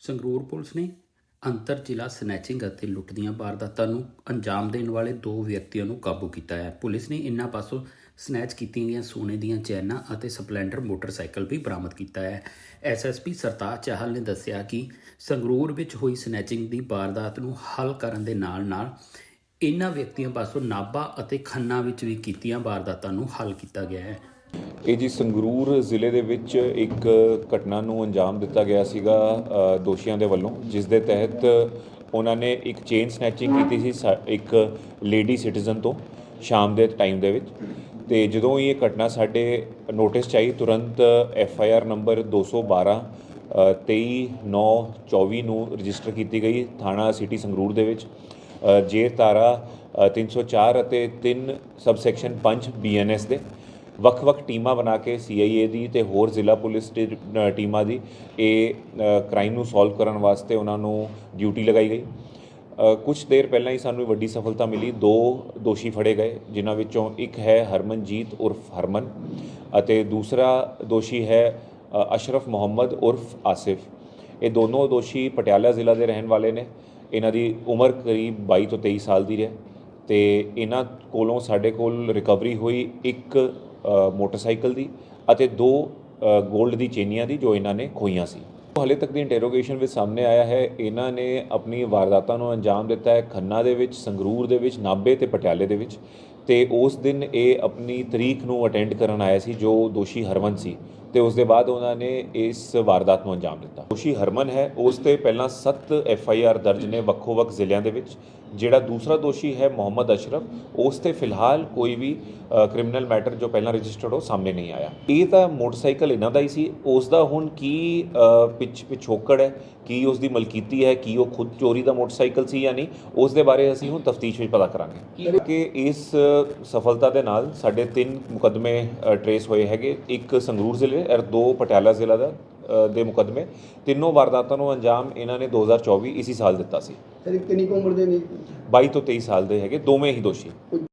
Sangrur police ਨੇ ਅੰਤਰ ਜ਼ਿਲ੍ਹਾ ਸਨੈਚਿੰਗ ਅਤੇ ਲੁੱਟ ਦੀਆਂ ਵਾਰਦਾਤਾਂ ਨੂੰ ਅੰਜਾਮ ਦੇਣ ਵਾਲੇ ਦੋ ਵਿਅਕਤੀਆਂ ਨੂੰ ਕਾਬੂ ਕੀਤਾ ਹੈ। ਪੁਲਿਸ ਨੇ ਇਨ੍ਹਾਂ ਪਾਸੋਂ ਸਨੈਚ ਕੀਤੀਆਂ ਗਈਆਂ ਸੋਨੇ ਦੀਆਂ ਚੈਨਾਂ ਅਤੇ ਸਪਲੈਂਡਰ ਮੋਟਰਸਾਈਕਲ ਵੀ ਬਰਾਮਦ ਕੀਤਾ ਹੈ। ਐਸਐਸਪੀ ਸਰਤਾਜ ਚਾਹਲ ਨੇ ਦੱਸਿਆ ਕਿ ਸੰਗਰੂਰ ਵਿੱਚ ਹੋਈ ਸਨੈਚਿੰਗ ਦੀ ਵਾਰਦਾਤ ਨੂੰ ਹੱਲ ਕਰਨ ਦੇ ਨਾਲ-ਨਾਲ ਇਨ੍ਹਾਂ ਵਿਅਕਤੀਆਂ ਪਾਸੋਂ ਨਾਭਾ ਅਤੇ ਖੰਨਾ ਵਿੱਚ ਵੀ ਕੀਤੀਆਂ ਵਾਰਦਾਤਾਂ ਨੂੰ ਹੱਲ ਕੀਤਾ ਗਿਆ ਹੈ। ਇਹ ਜੀ ਸੰਗਰੂਰ ਜ਼ਿਲ੍ਹੇ ਦੇ ਵਿੱਚ ਇੱਕ ਘਟਨਾ ਨੂੰ ਅੰਜਾਮ ਦਿੱਤਾ ਗਿਆ ਸੀਗਾ ਦੋਸ਼ੀਆਂ ਦੇ ਵੱਲੋਂ ਜਿਸ ਦੇ ਤਹਿਤ ਉਹਨਾਂ ਨੇ ਇੱਕ ਚੇਨ ਸਨੈਚਿੰਗ ਕੀਤੀ ਸੀ ਸਾ- ਇੱਕ ਲੇਡੀ ਸਿਟੀਜ਼ਨ ਤੋਂ ਸ਼ਾਮ ਦੇ ਟਾਈਮ ਦੇ ਵਿੱਚ। ਤੇ ਜਦੋਂ ਇਹ ਘਟਨਾ ਸਾਡੇ ਨੋਟਿਸ 'ਚ ਆਈ ਤੁਰੰਤ ਐਫ ਆਈ ਆਰ ਨੰਬਰ 212 ਅ, 23 9 24 ਨੂੰ ਰਜਿਸਟਰ ਕੀਤੀ ਗਈ ਥਾਣਾ ਸਿਟੀ ਸੰਗਰੂਰ ਦੇ ਵਿੱਚ। ਅ, ਤਾਰਾ ਧਾਰਾ ਅ, 304 ਅਤੇ 3 ਸਬਸੈਕਸ਼ਨ 5 ਬੀਐਨਐਸ ਦੇ। ਵੱਖ-ਵੱਖ ਟੀਮਾਂ ਬਣਾ ਕੇ ਸੀਆਈਏ ਦੀ ਤੇ ਹੋਰ ਜ਼ਿਲ੍ਹਾ ਪੁਲਿਸ ਦੀ ਅ, ਟੀਮਾਂ ਦੀ ਇਹ ਕ੍ਰਾਈਮ ਨੂੰ ਸੋਲਵ ਕਰਨ ਵਾਸਤੇ ਉਹਨਾਂ ਨੂੰ ਡਿਊਟੀ ਲਗਾਈ ਗਈ। ਕੁਛ ਦੇਰ ਪਹਿਲਾਂ ਹੀ ਸਾਨੂੰ ਵੱਡੀ ਸਫਲਤਾ ਮਿਲੀ। ਦੋ ਦੋਸ਼ੀ ਫੜੇ ਗਏ ਜਿਨ੍ਹਾਂ ਵਿੱਚੋਂ ਇੱਕ ਹੈ ਹਰਮਨਜੀਤ ਉਰਫ ਹਰਮਨ ਅਤੇ ਦੂਸਰਾ ਦੋਸ਼ੀ ਹੈ ਅ, ਅਸ਼ਰਫ ਮੁਹੰਮਦ ਉਰਫ ਆਸਿਫ। ਇਹ ਦੋਨੋਂ ਦੋਸ਼ੀ ਪਟਿਆਲਾ ਜ਼ਿਲ੍ਹਾ ਦੇ ਰਹਿਣ ਵਾਲੇ ਨੇ। ਇਹਨਾਂ ਦੀ ਉਮਰ ਕਰੀਬ 22 ਤੋਂ 23 ਸਾਲ ਦੀ ਹੈ ਤੇ ਇਹਨਾਂ ਕੋਲੋਂ ਸਾਡੇ ਕੋਲ ਰਿਕਵਰੀ ਹੋਈ ਇੱਕ ਮੋਟਰਸਾਈਕਲ ਦੀ ਅਤੇ ਦੋ 골ਡ ਦੀ ਚੇਨੀਆਂ ਦੀ ਜੋ ਇਹਨਾਂ ਨੇ ਖੋਈਆਂ ਸੀ। ਹਾਲੇ ਤੱਕ ਦੀ ਇੰਟਰੋਗੇਸ਼ਨ ਵਿੱਚ ਸਾਹਮਣੇ ਆਇਆ ਹੈ, ਇਹਨਾਂ ਨੇ ਆਪਣੀ ਵਾਰਦਾਤਾਂ ਨੂੰ ਅੰਜਾਮ ਦਿੱਤਾ ਹੈ ਖੰਨਾ ਦੇ ਵਿੱਚ, ਸੰਗਰੂਰ ਦੇ ਵਿੱਚ, ਨਾਭੇ ਤੇ ਪਟਿਆਲੇ ਦੇ ਵਿੱਚ ਤੇ ਉਸ ਦਿਨ ਇਹ ਆਪਣੀ ਤਰੀਕ ਨੂੰ ਅਟੈਂਡ ਕਰਨ ਆਇਆ ਸੀ ਜੋ ਦੋਸ਼ੀ ਹਰਮਨ ਸੀ ਤੇ ਉਸ ਦੇ ਬਾਅਦ ਉਹਨਾਂ ਨੇ ਇਸ ਵਾਰਦਾਤ ਨੂੰ ਅੰਜਾਮ ਦਿੱਤਾ। ਦੋਸ਼ੀ ਹਰਮਨ ਹੈ, ਉਸ ਤੇ ਪਹਿਲਾਂ 7 ਐਫ ਆਈ ਆਰ ਦਰਜ ਨੇ ਵੱਖੋ-ਵੱਖ ਜ਼ਿਲ੍ਹਿਆਂ ਦੇ ਵਿੱਚ ਜਿਹੜਾ ਦੂਸਰਾ ਦੋਸ਼ੀ ਹੈ ਮੁਹੰਮਦ ਅਸ਼ਰਫ ਉਸ ਤੇ ਫਿਲਹਾਲ ਕੋਈ ਵੀ ਕ੍ਰਿਮੀਨਲ ਮੈਟਰ ਜੋ ਪਹਿਲਾਂ ਰਜਿਸਟਰਡ ਹੋ ਸਾਹਮਣੇ ਨਹੀਂ ਆਇਆ। ਇਹ ਤਾਂ ਮੋਟਰਸਾਈਕਲ ਇਹਨਾਂ ਦਾ ਹੀ ਸੀ। ਉਸ ਦਾ ਹੁਣ ਕੀ ਪਿੱਛ ਪਿਛੋਕੜ ਹੈ? ਕੀ ਉਸ ਦੀ ਮਲਕੀਤੀ ਹੈ? ਕੀ ਉਹ ਖੁਦ ਚੋਰੀ ਦਾ ਮੋਟਰਸਾਈਕਲ ਸੀ ਜਾਂ ਨਹੀਂ? ਉਸ ਦੇ ਬਾਰੇ ਅਸੀਂ ਹੁਣ ਤਫਤੀਸ਼ ਵਿੱਚ ਪਤਾ ਕਰਾਂਗੇ। ਕਿ ਇਸ ਸਫਲਤਾ ਦੇ ਨਾਲ ਸਾਡੇ ਤਿੰਨ ਮੁਕੱਦਮੇ ਟਰੇਸ ਹੋਏ ਹੈਗੇ। ਇੱਕ ਸੰਗਰੂਰ ਜ਼ਿਲ੍ਹੇ ਔਰ ਦੋ ਪਟਿਆਲਾ ਜ਼ਿਲ੍ਹਾ ਦਾ। ਦੇ ਮੁਕੱਦਮੇ। ਤਿੰਨੋਂ ਵਾਰਦਾਤਾਂ ਨੂੰ ਅੰਜਾਮ ਇਹਨਾਂ ਨੇ 2024 ਇਸੀ ਸਾਲ ਦਿੱਤਾ ਸੀ। ਸਰ ਕਿੰਨੀ ਕੁ ਉਮਰ ਦੇ ਨੇ? 22 ਤੋਂ 23 ਸਾਲ ਦੇ ਹੈਗੇ ਦੋਵੇਂ ਹੀ ਦੋਸ਼ੀ।